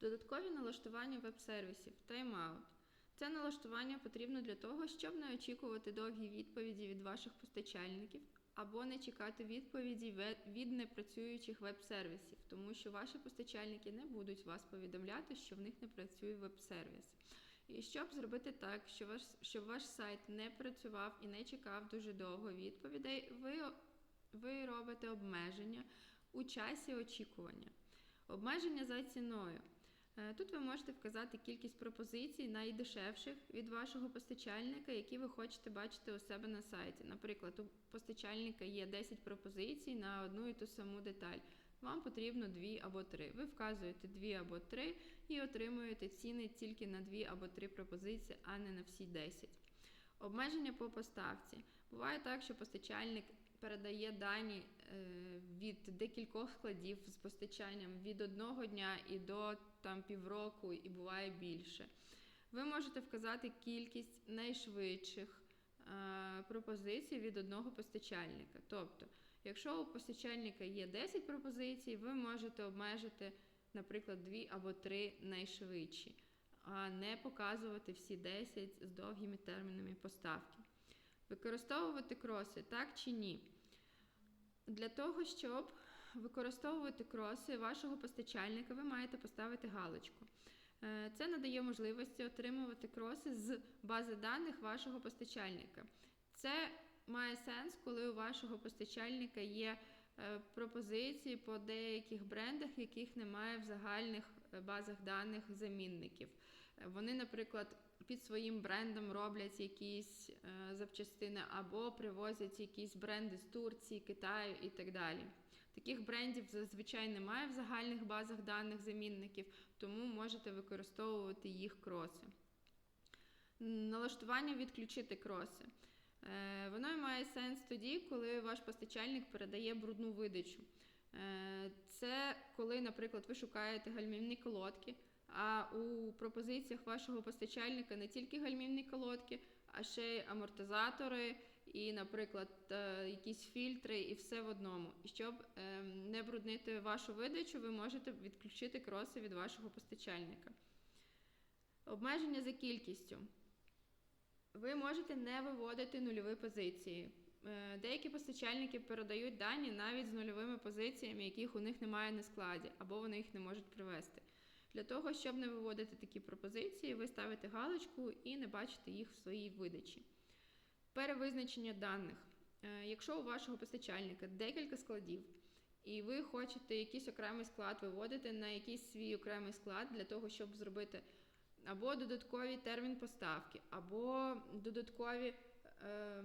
Додаткові налаштування веб-сервісів тайм-аут. Це налаштування потрібно для того, щоб не очікувати довгі відповіді від ваших постачальників або не чекати відповіді від непрацюючих веб-сервісів, тому що ваші постачальники не будуть вас повідомляти, що в них не працює веб-сервіс. І щоб зробити так, що ваш, щоб ваш сайт не працював і не чекав дуже довго відповідей, ви, ви робите обмеження у часі очікування. Обмеження за ціною. Е, Тут ви можете вказати кількість пропозицій найдешевших від вашого постачальника, які ви хочете бачити у себе на сайті. Наприклад, у постачальника є 10 пропозицій на одну і ту саму деталь. Вам потрібно 2 або 3. Ви вказуєте 2 або 3 і отримуєте ціни тільки на 2 або 3 пропозиції, а не на всі 10. Обмеження по поставці. Буває так, що постачальник передає дані е, від декількох складів з постачанням від одного дня і до там півроку, і буває більше. Ви можете вказати кількість найшвидших е, пропозицій від одного постачальника. Тобто, якщо у постачальника є 10 пропозицій, ви можете обмежити, наприклад, 2 або 3 найшвидші, а не показувати всі 10 з довгими термінами поставки. Використовувати кроси, так чи ні? Для того, щоб використовувати кроси вашого постачальника, ви маєте поставити галочку. Е, Це надає можливості отримувати кроси з бази даних вашого постачальника. Це має сенс, коли у вашого постачальника є е, пропозиції по деяких брендах, яких немає в загальних е, базах даних замінників. Вони, наприклад, під своїм брендом роблять якісь е, запчастини або привозять якісь бренди з Турції, Китаю і так далі. Таких брендів зазвичай немає в загальних базах даних замінників, тому можете використовувати їх кроси. Налаштування відключити кроси. Е, Воно має сенс тоді, коли ваш постачальник передає брудну видачу. Е, Це коли, наприклад, ви шукаєте гальмівні колодки, а у пропозиціях вашого постачальника не тільки гальмівні колодки, а ще й амортизатори і, наприклад, е, якісь фільтри, і все в одному. І щоб е, не бруднити вашу видачу, ви можете відключити кроси від вашого постачальника. Обмеження за кількістю. Ви можете не виводити нульові позиції. Е, Деякі постачальники передають дані навіть з нульовими позиціями, яких у них немає на складі, або вони їх не можуть привести. Для того, щоб не виводити такі пропозиції, ви ставите галочку і не бачите їх в своїй видачі. Перевизначення даних. Е, Якщо у вашого постачальника декілька складів, і ви хочете якийсь окремий склад виводити на якийсь свій окремий склад для того, щоб зробити або додатковий термін поставки, або додаткові. Е,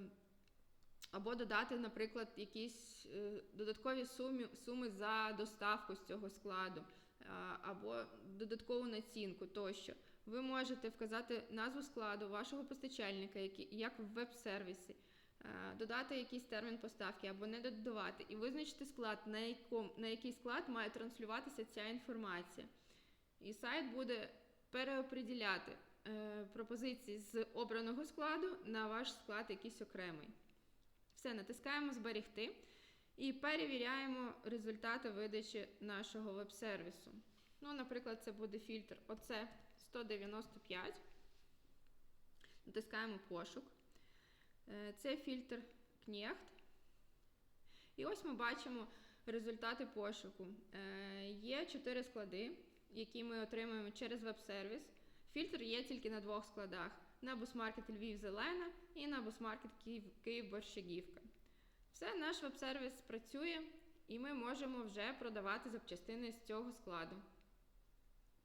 або додати, наприклад, якісь е, додаткові суми, суми за доставку з цього складу, або додаткову націнку тощо. Ви можете вказати назву складу вашого постачальника, як в веб-сервісі, додати якийсь термін поставки або не додавати, і визначити склад, на, яком, на який склад має транслюватися ця інформація. І сайт буде переоприділяти е, пропозиції з обраного складу на ваш склад якийсь окремий. Все, натискаємо Зберегти і перевіряємо результати видачі нашого веб-сервісу. Ну, наприклад, це буде фільтр ОЦ 195. Натискаємо пошук. Е, Це фільтр Кнехт. І ось ми бачимо результати пошуку. Е, Є чотири склади, які ми отримуємо через веб-сервіс. Фільтр є тільки на двох складах: на Бусмаркет Львів Зелена і на Бусмаркет Київ Борщагівка. Все, наш веб-сервіс працює, і ми можемо вже продавати запчастини з цього складу.